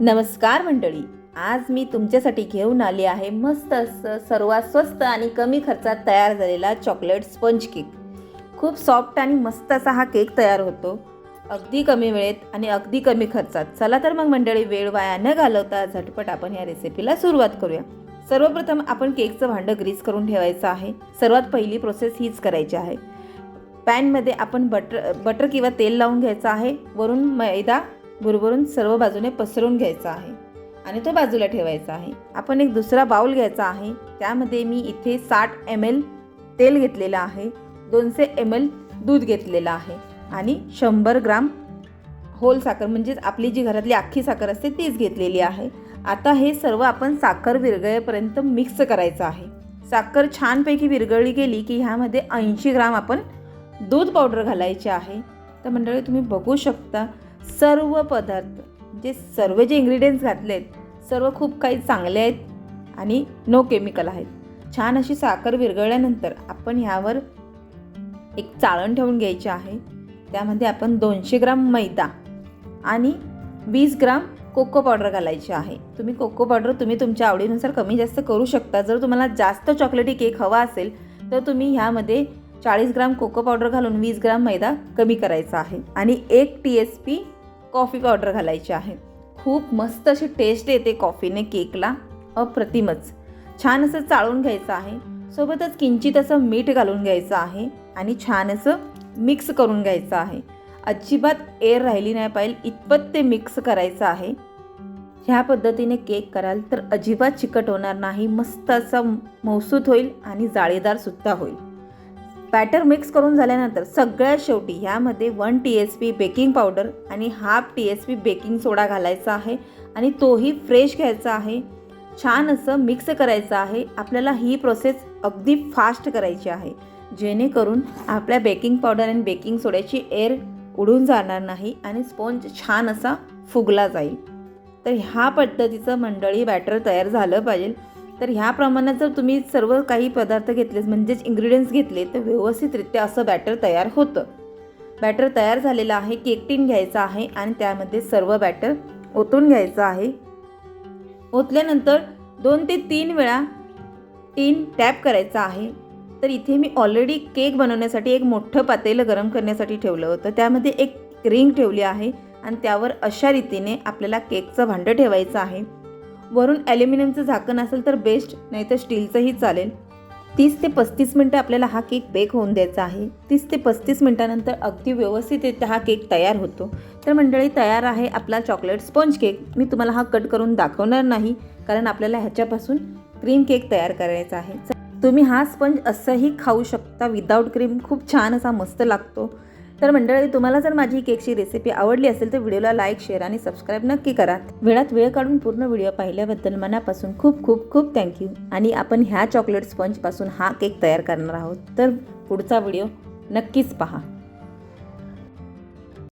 नमस्कार मंडळी. आज मी तुमच्यासाठी घेऊन आली आहे मस्त असं सर्वात स्वस्त आणि कमी खर्चात तयार झालेला चॉकलेट स्पंज केक. खूप सॉफ्ट आणि मस्त असा हा केक तयार होतो. अगदी कमी वेळेत आणि अगदी कमी खर्चात. चला तर मग मंडळी वेळ वाया न घालवता झटपट आपण या रेसिपीला सुरुवात करूया. सर्वप्रथम आपण केकचं भांडं ग्रीस करून ठेवायचं आहे. सर्वात पहिली प्रोसेस हीच करायची आहे. पॅनमध्ये आपण बटर बटर किंवा तेल लावून घ्यायचं आहे. वरून मैदा भुरभरून सर्व बाजूने पसरवून घ्यायचा आहे आणि तो बाजूला ठेवायचा आहे. आपण एक दुसरा बाऊल घ्यायचा आहे. त्यामध्ये मी इथे साठ एम एल तेल घेतलेलं आहे. दोनशे एम एल दूध घेतलेलं आहे. आणि शंभर ग्राम होल साखर म्हणजेच आपली जी घरातली अख्खी साखर असते तीच घेतलेली आहे. आता हे सर्व आपण साखर विरगळेपर्यंत मिक्स करायचं आहे. साखर छानपैकी विरघळली गेली की ह्यामध्ये ऐंशी ग्राम आपण दूध पावडर घालायची आहे. तर मंडळी तुम्ही बघू शकता सर्व पदार्थ जे सर्व जे इन्ग्रेडियंट्स घातले आहेत सर्व खूप काही चांगले आहेत आणि नो केमिकल आहेत. छान अशी साखर विरघळल्यानंतर आपण ह्यावर एक चाळण ठेवून घ्यायची आहे. त्यामध्ये आपण दोनशे ग्राम मैदा आणि वीस ग्राम कोको पावडर घालायची आहे. तुम्ही कोको पावडर तुम्ही तुमच्या आवडीनुसार कमी जास्त करू शकता. जर तुम्हाला जास्त चॉकलेटी केक हवा असेल तर तुम्ही ह्यामध्ये चाळीस ग्राम कोको पावडर घालून वीस ग्राम मैदा कमी करायचा आहे. आणि एक T S P coffee powder घालायची आहे. खूप मस्त अशी टेस्ट येते कॉफीने केकला. अप्रतिमच. छान असं चाळून घ्यायचं आहे. सोबतच किंचित असं मीठ घालून घ्यायचं आहे आणि छान असं मिक्स करून घ्यायचं आहे. अजिबात एअर राहिली नाही पाहिजे. इतपत ते मिक्स करायचं आहे. ह्या पद्धतीने केक कराल तर अजिबात चिकट होणार नाही. मस्त असा मौसूत होईल आणि जाळीदारसुद्धा होईल. बॅटर मिक्स करून झाल्यानंतर सगळ्यात शेवटी ह्यामध्ये one T S P baking powder आणि half T S P baking soda घालायचा आहे आणि तोही फ्रेश घ्यायचा आहे. छान असं मिक्स करायचं आहे. आपल्याला ही प्रोसेस अगदी फास्ट करायची आहे. जेणेकरून आपल्या बेकिंग पावडर आणि बेकिंग सोड्याची एअर उडून जाणार नाही आणि स्पॉन्ज छान असा फुगला जाईल. तर ह्या पद्धतीचं मंडळी बॅटर तयार झालं पाहिजे. तर ह्या प्रमाणात जर तुम्ही सर्व काही पदार्थ घेतलेच म्हणजेच इन्ग्रेडियंट्स घेतले तर व्यवस्थितरित्या असं बॅटर तयार होतं. बॅटर तयार झालेलं आहे केक टीन घ्यायचा आहे आणि त्यामध्ये सर्व बॅटर ओतून घ्यायचं आहे. ओतल्यानंतर दोन ते तीन वेळा टीन टॅप करायचा आहे. तर इथे मी ऑलरेडी केक बनवण्यासाठी एक मोठं पातेलं गरम करण्यासाठी ठेवलं होतं. त्यामध्ये एक रिंग ठेवली आहे आणि त्यावर अशा रीतीने आपल्याला केकचं भांडं ठेवायचं आहे. वरून ॲल्युमिनियमचं झाकण असेल तर बेस्ट नाही तर स्टीलचंही चालेल. तीस ते पस्तीस मिनटं आपल्याला हा केक बेक होऊन द्यायचा आहे. तीस ते पस्तीस मिनटानंतर अगदी व्यवस्थितरित्या हा केक तयार होतो. तर मंडळी तयार आहे आपला चॉकलेट स्पंज केक. मी तुम्हाला हा कट करून दाखवणार नाही कारण आपल्याला ह्याच्यापासून क्रीम केक तयार करायचा आहे. तुम्ही हा स्पंज असंही खाऊ शकता. विदाऊट क्रीम खूप छान असा मस्त लागतो. तर मंडळी तुम्हाला जर माझी केकची रेसिपी आवडली असेल तर व्हिडिओला लाईक शेअर आणि सबस्क्राईब नक्की करा. वेळात वेळ काढून पूर्ण व्हिडिओ पाहिल्याबद्दल मनापासून खूप खूप खूप थँक्यू आणि आपण ह्या चॉकलेट स्पंजपासून हा केक तयार करणार आहोत. तर पुढचा व्हिडिओ नक्कीच पहा.